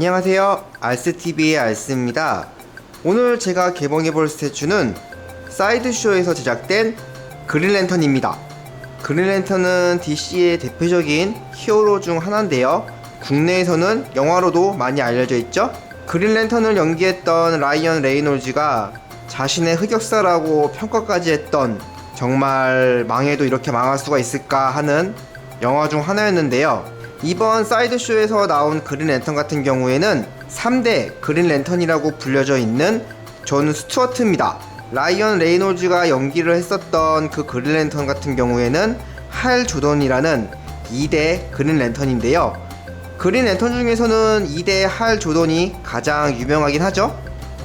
안녕하세요. 알스TV의 알스입니다. 오늘 제가 개봉해볼 스태츄는 사이드쇼에서 제작된 그린랜턴입니다. 그린랜턴은 DC의 대표적인 히어로 중 하나인데요. 국내에서는 영화로도 많이 알려져 있죠. 그린랜턴을 연기했던 라이언 레이놀즈가 자신의 흑역사라고 평가까지 했던 정말 망해도 이렇게 망할 수가 있을까 하는 영화 중 하나였는데요. 이번 사이드쇼에서 나온 그린 랜턴 같은 경우에는 3대 그린 랜턴이라고 불려져 있는 존 스튜어트입니다. 라이언 레이놀즈가 연기를 했었던 그 그린 랜턴 같은 경우에는 할 조던이라는 2대 그린 랜턴인데요. 그린 랜턴 중에서는 2대 할 조던이 가장 유명하긴 하죠.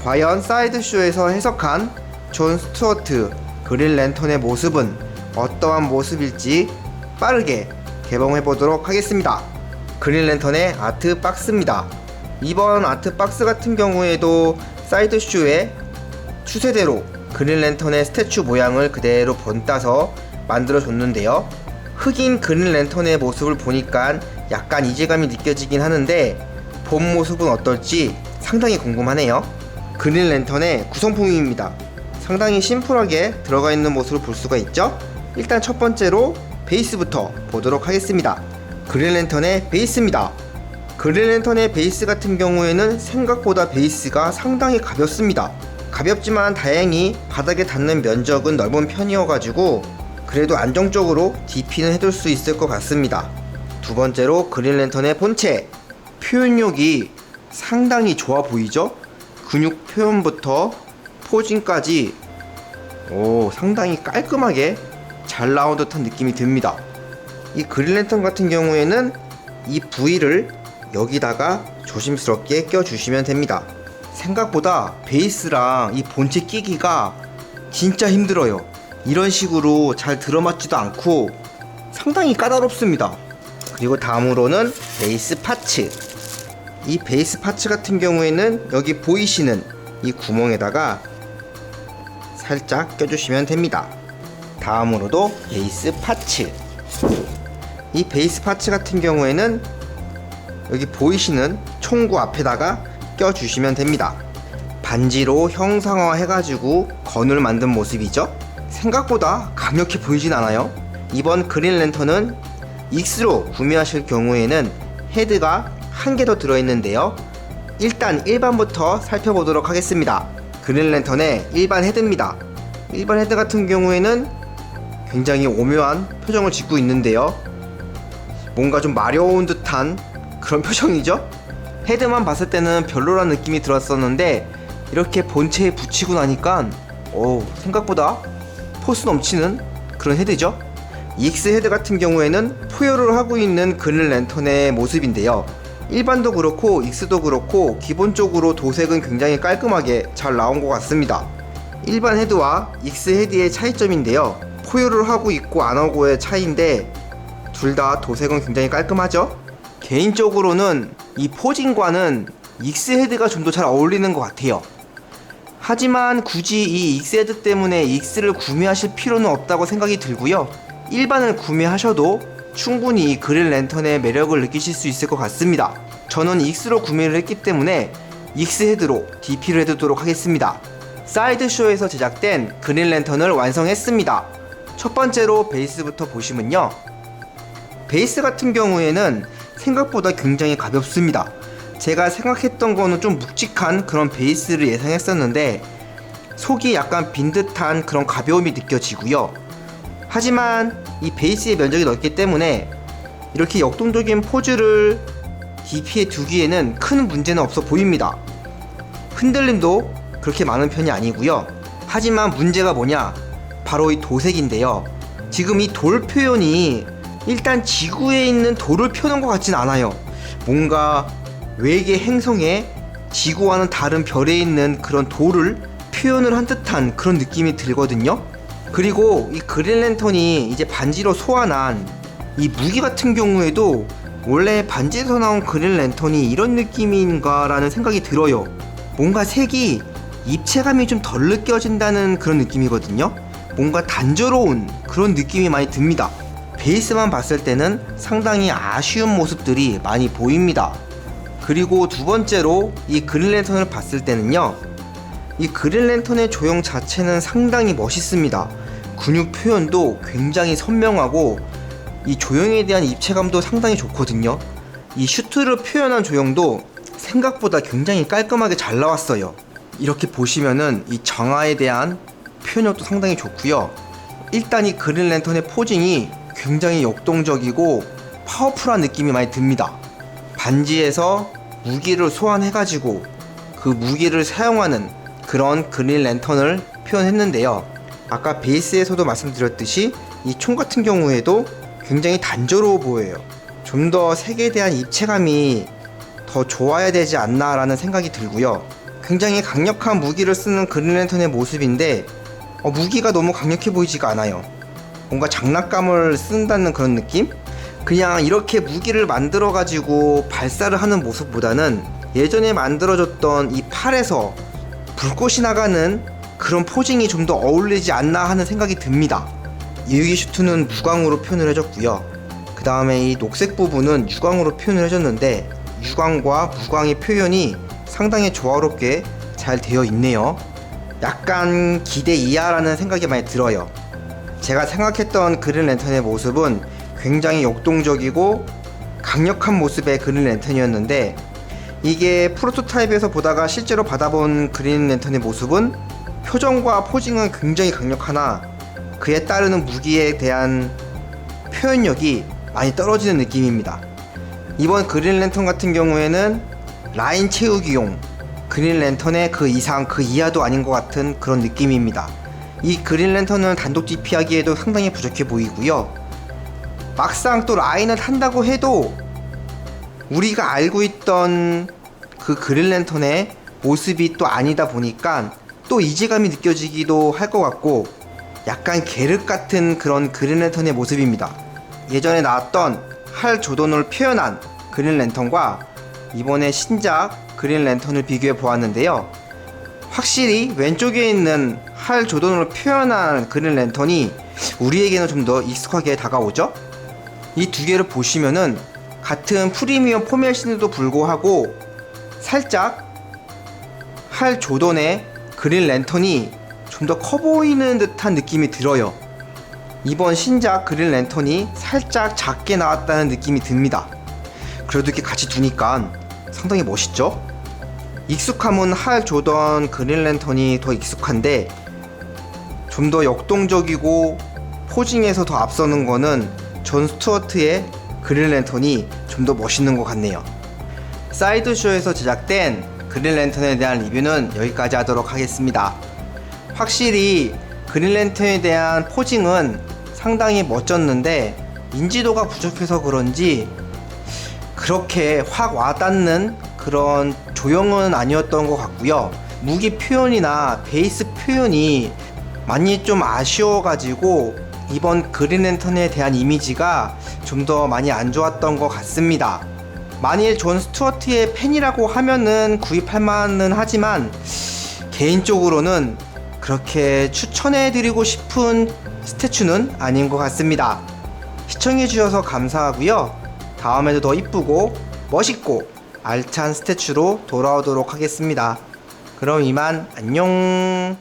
과연 사이드쇼에서 해석한 존 스튜어트 그린 랜턴의 모습은 어떠한 모습일지 빠르게 개봉해 보도록 하겠습니다. 그린랜턴의 아트 박스입니다. 이번 아트 박스 같은 경우에도 사이드쇼의 추세대로 그린랜턴의 스태츄 모양을 그대로 본따서 만들어 줬는데요. 흑인 그린랜턴의 모습을 보니까 약간 이질감이 느껴지긴 하는데 본 모습은 어떨지 상당히 궁금하네요. 그린랜턴의 구성품입니다. 상당히 심플하게 들어가 있는 모습을 볼 수가 있죠? 일단 첫 번째로 베이스부터 보도록 하겠습니다. 그린랜턴의 베이스입니다. 그린랜턴의 베이스 같은 경우에는 생각보다 베이스가 상당히 가볍습니다. 가볍지만 다행히 바닥에 닿는 면적은 넓은 편이어가지고 그래도 안정적으로 DP는 해둘 수 있을 것 같습니다. 두 번째로 그린랜턴의 본체 표현력이 상당히 좋아 보이죠? 근육 표현부터 포징까지 오 상당히 깔끔하게 잘 나온 듯한 느낌이 듭니다. 이 그린랜턴 같은 경우에는 이 부위를 여기다가 조심스럽게 껴주시면 됩니다. 생각보다 베이스랑 이 본체 끼기가 진짜 힘들어요. 이런 식으로 잘 들어맞지도 않고 상당히 까다롭습니다. 그리고 다음으로는 베이스 파츠. 이 베이스 파츠 같은 경우에는 여기 보이시는 이 구멍에다가 살짝 껴주시면 됩니다. 다음으로도 베이스 파츠. 이 베이스 파츠 같은 경우에는 여기 보이시는 총구 앞에다가 껴주시면 됩니다. 반지로 형상화 해가지고 건을 만든 모습이죠. 생각보다 강력해 보이진 않아요. 이번 그린 랜턴은 익스로 구매하실 경우에는 헤드가 한 개 더 들어있는데요. 일단 일반부터 살펴보도록 하겠습니다. 그린 랜턴의 일반 헤드입니다. 일반 헤드 같은 경우에는 굉장히 오묘한 표정을 짓고 있는데요. 뭔가 좀 마려운 듯한 그런 표정이죠? 헤드만 봤을 때는 별로란 느낌이 들었었는데 이렇게 본체에 붙이고 나니까 오 생각보다 포스 넘치는 그런 헤드죠? EX 헤드 같은 경우에는 포효를 하고 있는 그린 랜턴의 모습인데요. 일반도 그렇고 익스도 그렇고 기본적으로 도색은 굉장히 깔끔하게 잘 나온 것 같습니다. 일반 헤드와 익스 헤드의 차이점인데요. 포효를 하고 있고 안 하고의 차이인데 둘 다 도색은 굉장히 깔끔하죠? 개인적으로는 이 포징과는 익스 헤드가 좀 더 잘 어울리는 것 같아요. 하지만 굳이 이 익스 헤드 때문에 익스를 구매하실 필요는 없다고 생각이 들고요. 일반을 구매하셔도 충분히 이 그릴 랜턴의 매력을 느끼실 수 있을 것 같습니다. 저는 익스로 구매를 했기 때문에 익스 헤드로 DP를 해두도록 하겠습니다. 사이드쇼에서 제작된 그릴 랜턴을 완성했습니다. 첫 번째로 베이스부터 보시면요. 베이스 같은 경우에는 생각보다 굉장히 가볍습니다. 제가 생각했던 거는 좀 묵직한 그런 베이스를 예상했었는데 속이 약간 빈 듯한 그런 가벼움이 느껴지고요. 하지만 이 베이스의 면적이 넓기 때문에 이렇게 역동적인 포즈를 DP에 두기에는 큰 문제는 없어 보입니다. 흔들림도 그렇게 많은 편이 아니고요. 하지만 문제가 뭐냐? 바로 이 도색인데요. 지금 이 돌 표현이 일단 지구에 있는 돌을 펴는 것 같진 않아요. 뭔가 외계 행성에 지구와는 다른 별에 있는 그런 돌을 표현을 한 듯한 그런 느낌이 들거든요. 그리고 이 그린 랜턴이 이제 반지로 소환한 이 무기 같은 경우에도 원래 반지에서 나온 그린 랜턴이 이런 느낌인가라는 생각이 들어요. 뭔가 색이 입체감이 좀 덜 느껴진다는 그런 느낌이거든요. 뭔가 단조로운 그런 느낌이 많이 듭니다. 베이스만 봤을 때는 상당히 아쉬운 모습들이 많이 보입니다. 그리고 두 번째로 이 그린랜턴을 봤을 때는요. 이 그린랜턴의 조형 자체는 상당히 멋있습니다. 근육 표현도 굉장히 선명하고 이 조형에 대한 입체감도 상당히 좋거든요. 이 슈트를 표현한 조형도 생각보다 굉장히 깔끔하게 잘 나왔어요. 이렇게 보시면은 이 정화에 대한 표현력도 상당히 좋고요. 일단 이 그린 랜턴의 포징이 굉장히 역동적이고 파워풀한 느낌이 많이 듭니다. 반지에서 무기를 소환해가지고 그 무기를 사용하는 그런 그린 랜턴을 표현했는데요. 아까 베이스에서도 말씀드렸듯이 이 총 같은 경우에도 굉장히 단조로워 보여요. 좀 더 색에 대한 입체감이 더 좋아야 되지 않나라는 생각이 들고요. 굉장히 강력한 무기를 쓰는 그린 랜턴의 모습인데 어, 무기가 너무 강력해 보이지가 않아요. 뭔가 장난감을 쓴다는 그런 느낌? 그냥 이렇게 무기를 만들어 가지고 발사를 하는 모습보다는 예전에 만들어졌던 이 팔에서 불꽃이 나가는 그런 포징이 좀 더 어울리지 않나 하는 생각이 듭니다. 유기 슈트는 무광으로 표현을 해줬고요. 그 다음에 이 녹색 부분은 유광으로 표현을 해줬는데 유광과 무광의 표현이 상당히 조화롭게 잘 되어 있네요. 약간 기대 이하라는 생각이 많이 들어요. 제가 생각했던 그린 랜턴의 모습은 굉장히 역동적이고 강력한 모습의 그린 랜턴이었는데 이게 프로토타입에서 보다가 실제로 받아본 그린 랜턴의 모습은 표정과 포징은 굉장히 강력하나 그에 따르는 무기에 대한 표현력이 많이 떨어지는 느낌입니다. 이번 그린 랜턴 같은 경우에는 라인 채우기용 그린 랜턴의 그 이상 그 이하도 아닌 것 같은 그런 느낌입니다. 이 그린 랜턴은 단독 DP하기에도 상당히 부족해 보이고요. 막상 또 라인을 탄다고 해도 우리가 알고 있던 그 그린 랜턴의 모습이 또 아니다 보니까 또 이질감이 느껴지기도 할 것 같고 약간 계륵 같은 그런 그린 랜턴의 모습입니다. 예전에 나왔던 할 조던을 표현한 그린 랜턴과 이번에 신작 그린 랜턴을 비교해 보았는데요. 확실히 왼쪽에 있는 할 조던으로 표현한 그린 랜턴이 우리에게는 좀 더 익숙하게 다가오죠. 이 두 개를 보시면은 같은 프리미엄 포멜신에도 불구하고 살짝 할 조던의 그린 랜턴이 좀 더 커 보이는 듯한 느낌이 들어요. 이번 신작 그린 랜턴이 살짝 작게 나왔다는 느낌이 듭니다. 그래도 이렇게 같이 두니까 상당히 멋있죠? 익숙함은 할 조던 그린 랜턴이 더 익숙한데 좀 더 역동적이고 포징에서 더 앞서는 거는 존 스튜어트의 그린 랜턴이 좀 더 멋있는 것 같네요. 사이드쇼에서 제작된 그린 랜턴에 대한 리뷰는 여기까지 하도록 하겠습니다. 확실히 그린 랜턴에 대한 포징은 상당히 멋졌는데 인지도가 부족해서 그런지 그렇게 확 와닿는 그런 조형은 아니었던 것 같고요. 무기 표현이나 베이스 표현이 많이 좀 아쉬워가지고 이번 그린 랜턴에 대한 이미지가 좀 더 많이 안 좋았던 것 같습니다. 만일 존 스튜어트의 팬이라고 하면은 구입할 만은 하지만 개인적으로는 그렇게 추천해드리고 싶은 스태츄는 아닌 것 같습니다. 시청해주셔서 감사하고요. 다음에도 더 이쁘고 멋있고 알찬 스태츄로 돌아오도록 하겠습니다. 그럼 이만 안녕.